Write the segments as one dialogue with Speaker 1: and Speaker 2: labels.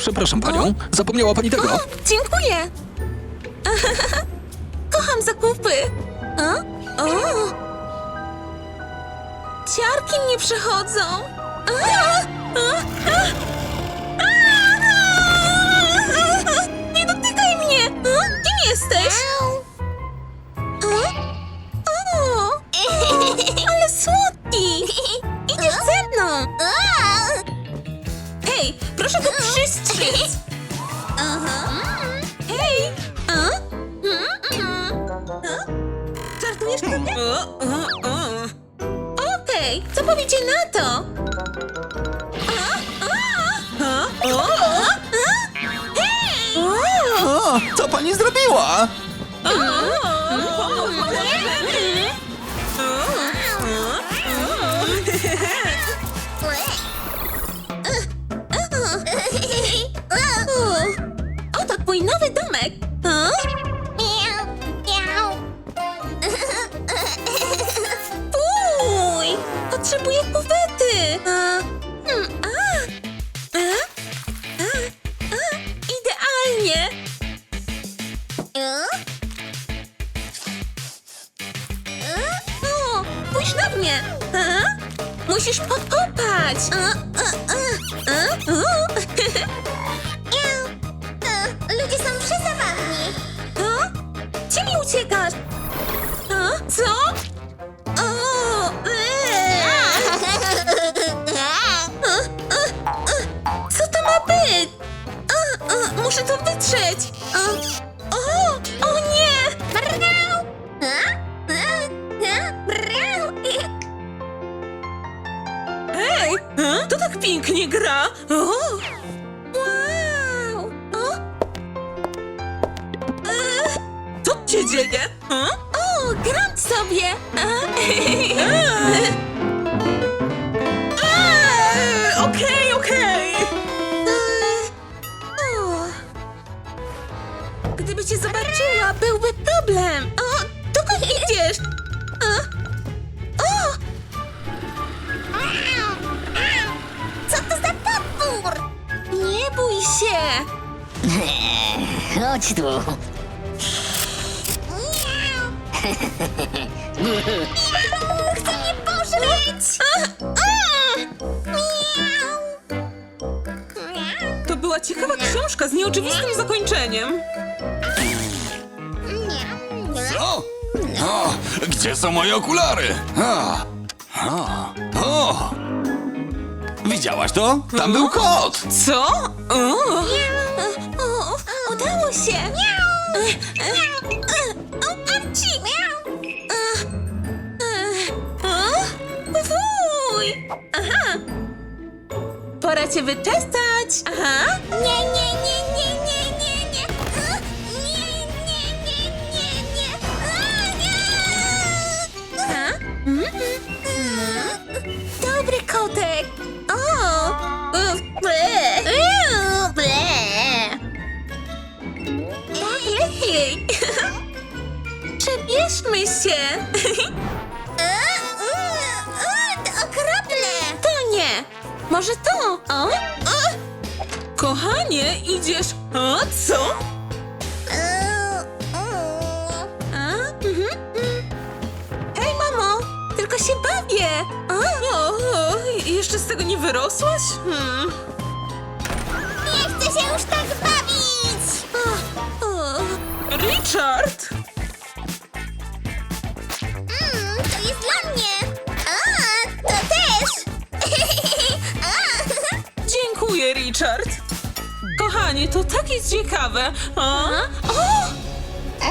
Speaker 1: Przepraszam panią, zapomniała pani tego.
Speaker 2: O, dziękuję. Kocham zakupy. A? O. Ciarki mnie przechodzą. A, a, a. A! Nie dotykaj mnie. A? Kim jesteś? A? O, ale słodki. Idziesz ze mną. Hej, proszę go przystrzec. Hej! Żartujesz sobie? Okej, co powiecie na to? A? A? A? Hej!
Speaker 3: O, co pani zrobiła?
Speaker 2: Oto Musisz podkopać. A, a, a, a, u.
Speaker 4: Ludzie są przezabawni.
Speaker 2: A? Gdzie mi uciekasz? A? Co? O, eee. A, a, a, Co to ma być? A, a, muszę to wytrzeć. A, Hej, to tak pięknie gra. O. Wow! O. E, Co się dzieje? O, gram sobie. E, Okej, okej. O. Gdyby cię zobaczyła,
Speaker 5: Chodź tu.
Speaker 4: Chce mnie pożreć!
Speaker 2: To była ciekawa książka z nieoczywistym zakończeniem.
Speaker 3: O, o gdzie są moje okulary? A, a, o. Widziałaś to? Tam był kot.
Speaker 2: Co? Udało się! Arci! Fuj! Aha! Pora cię wyczesać! Aha!
Speaker 4: Nie, nie, nie,
Speaker 2: idziesz... O, co?
Speaker 4: A. A?
Speaker 2: Mhm. mm. Hej, mamo! Tylko się bawię! O, o, jeszcze z tego nie wyrosłaś? Hmm.
Speaker 4: Nie chcę się już tak bawić!
Speaker 2: Richard!
Speaker 4: Mm, to jest dla mnie! A, to też! A,
Speaker 2: Dziękuję, Richard. Kochanie, to tak jest ciekawe. A? O! A?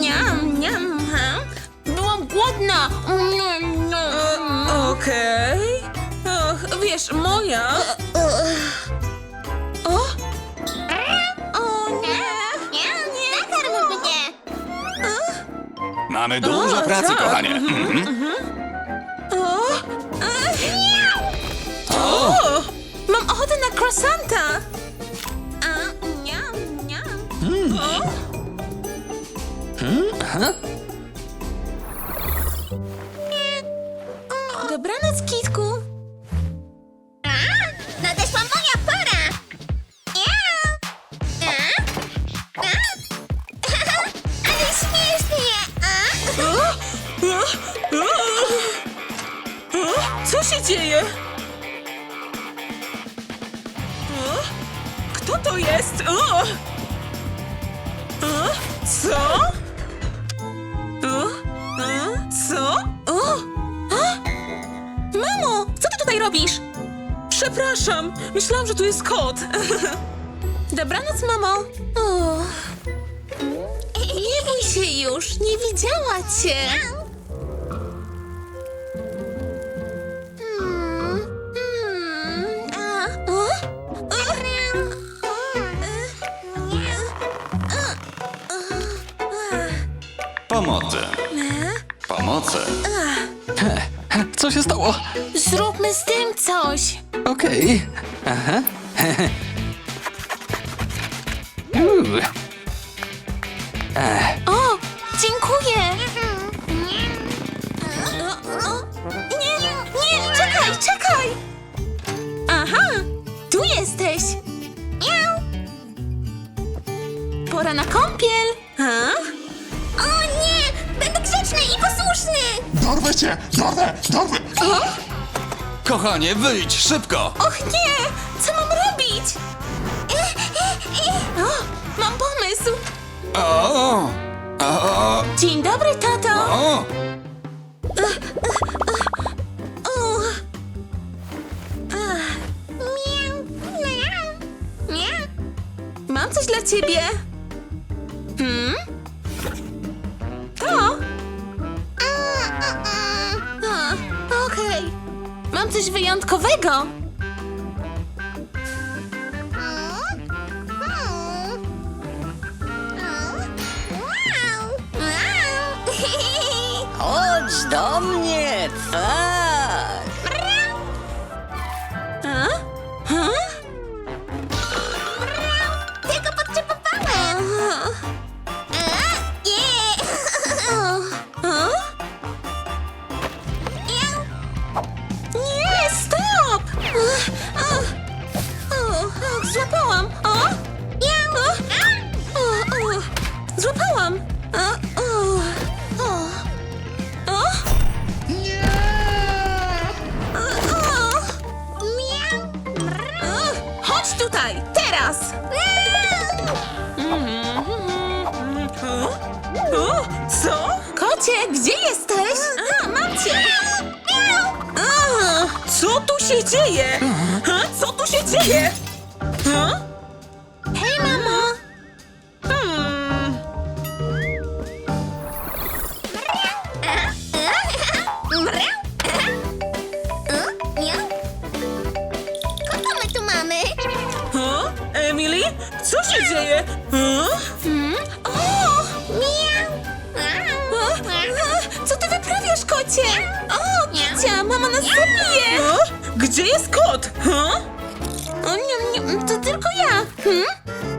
Speaker 2: Niam, niam, ha? Byłam głodna. E, Okej. Och, Wiesz, moja... O! O nie!
Speaker 4: nie, nie, nakarm mnie!
Speaker 3: Mamy dużo
Speaker 2: O,
Speaker 3: pracy,
Speaker 2: tak.
Speaker 3: kochanie.
Speaker 2: Mhm,
Speaker 3: Santa!
Speaker 2: A, niam, niam. Hmm. O, hmm, Aha. Dobranoc, A, no pora! A? A? Ale śmiesznie!
Speaker 1: A?
Speaker 2: O, o, o. Co się dzieje? To jest? O! O? Co? O? O? Co? O! A? Mamo, co ty tutaj robisz? Przepraszam, myślałam, że tu jest kot. Dobranoc, mamo. O. Nie bój się już, nie widziała cię.
Speaker 3: Pomocy.
Speaker 1: Co się stało?
Speaker 2: Zróbmy z tym coś.
Speaker 1: Okej. Aha. Uuu.
Speaker 2: O, dziękuję. Nie, nie, czekaj, czekaj. Aha, tu jesteś. Pora na kąpiel.
Speaker 5: Dorwę cię! Dorwę! Dorwę!
Speaker 3: Kochanie, wyjdź, szybko!
Speaker 2: Och nie, co mam robić? O, mam pomysł.
Speaker 3: O! O!
Speaker 2: Dzień dobry, tato.
Speaker 3: O!
Speaker 2: O,
Speaker 4: Miau, miau, miau.
Speaker 2: mam coś dla ciebie. Hmm? Coś wyjątkowego.
Speaker 6: Chodź do mnie, tak!
Speaker 2: Złapałam! O, o, o, o. O, o. O, Chodź tutaj, teraz! O, co? Kocie, gdzie jesteś? A, mam cię! A, co tu się dzieje? A, co tu się dzieje?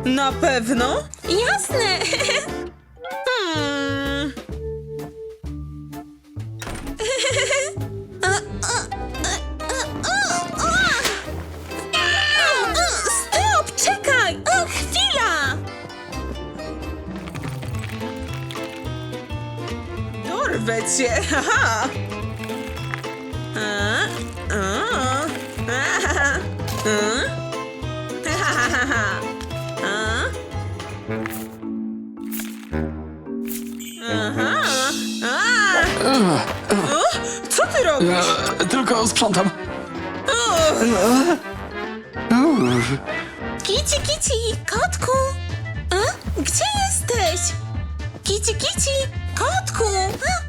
Speaker 2: Na pewno? Jasne. hmm. Stop, czekaj! O, chwila! Dorwę cię, haha! A, a, a, a, ha,
Speaker 1: sprzątam.
Speaker 2: Kici, kici, kotku! A? Gdzie jesteś? Kici, kici, kotku! A, a,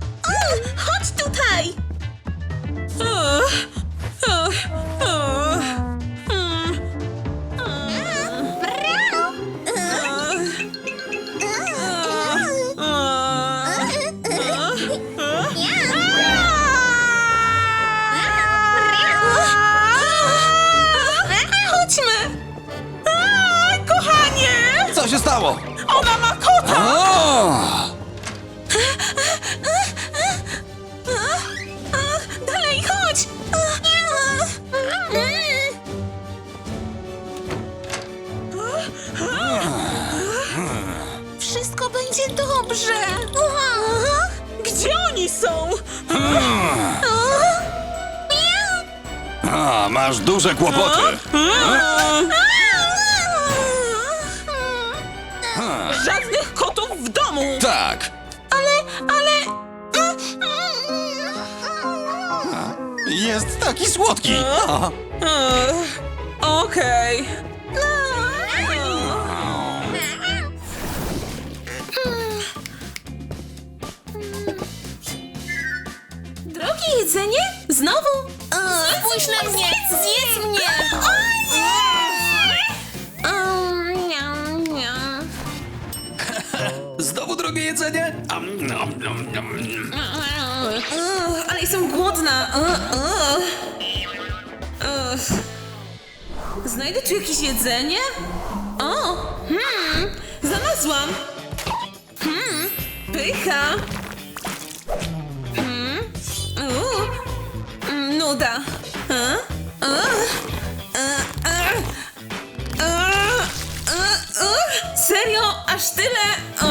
Speaker 2: A,
Speaker 3: masz duże kłopoty.
Speaker 2: żadnych kotów w domu!
Speaker 3: Tak.
Speaker 2: Ale, ale...
Speaker 3: Jest taki słodki. O.
Speaker 2: Ech, Okej. Drogie jedzenie? Znowu?
Speaker 4: Spójrz na mnie! Zjedz mnie!
Speaker 2: Um, niam, niam.
Speaker 1: Znowu drogie jedzenie? Am.
Speaker 2: Ugh, ale jestem głodna. Ugh, ugh. Ugh. Znajdę tu jakieś jedzenie? O, hmm, znalazłam. Hmm, pycha. Nuda. A? A? A, a, a, a, a. Serio? Aż tyle? O.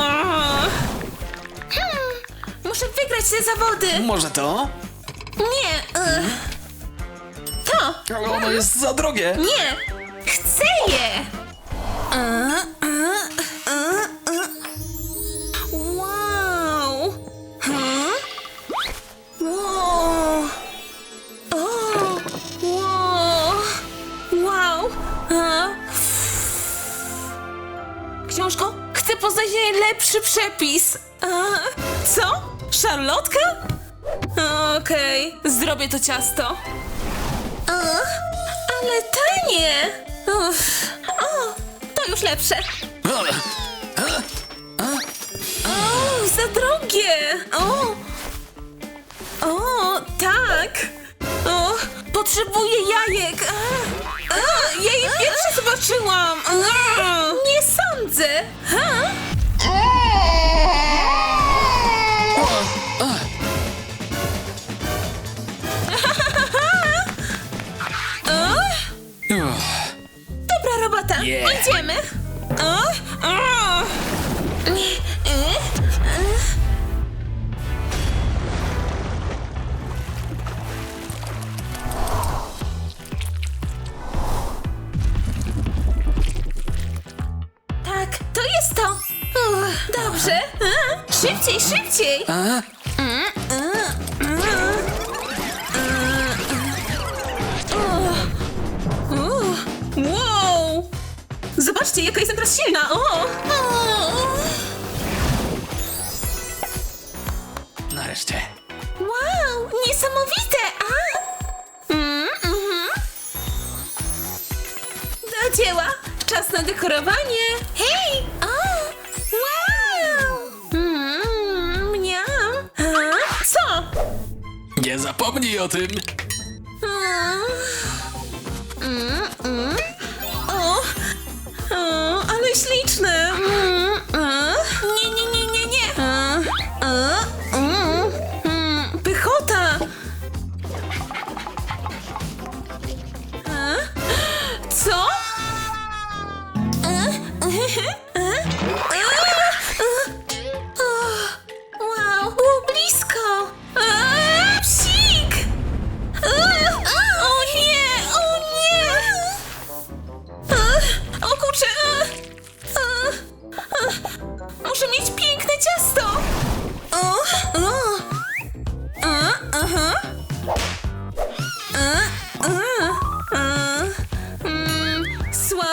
Speaker 2: Hmm, muszę wygrać te zawody.
Speaker 1: Może to?
Speaker 2: Nie. ugh. To.
Speaker 1: Ale ono jest za drogie.
Speaker 2: Nie! Chcę je! A, najlepszy przepis. Co? Szarlotka? Okej, zrobię to ciasto. Ale tanie! O, to już lepsze. O, za drogie! O, o tak! O, potrzebuję jajek! A, a, ja je pierwsze zobaczyłam! Nie sądzę! Ha? Dobrze. Szybciej, szybciej. Wow! Zobaczcie, jaka jestem teraz silna! O!
Speaker 1: Nareszcie.
Speaker 2: Wow! Niesamowite! A! Mm, mhm. Do dzieła! Czas na dekorowanie!
Speaker 1: Nie zapomnij o tym.
Speaker 2: Mm, mm. O, o, ale śliczne. Mm. Nie, nie, nie, nie, nie. A, a, mm, mm, Pychota. A? Co?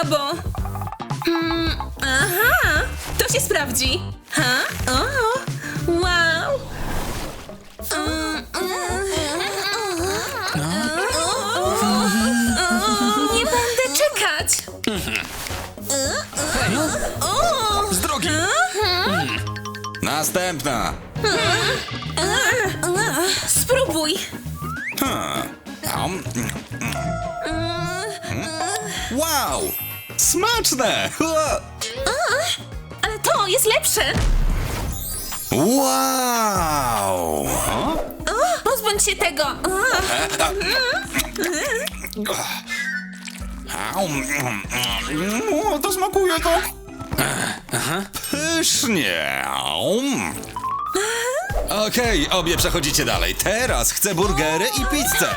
Speaker 2: Słabo. Mm, Aha! To się sprawdzi. Ha? O! Wow! Mm, Nie będę czekać!
Speaker 1: Hej,
Speaker 2: O!
Speaker 1: z drogi.
Speaker 3: Następna.
Speaker 2: Spróbuj!
Speaker 3: Am. Wow! Smaczne!
Speaker 2: Ale to jest lepsze!
Speaker 3: Wow!
Speaker 2: O, pozbądź się tego!
Speaker 3: Aum. O, to smakuje to. Pysznie. Aum. Okej, obie przechodzicie dalej. Teraz chcę burgery i pizzę.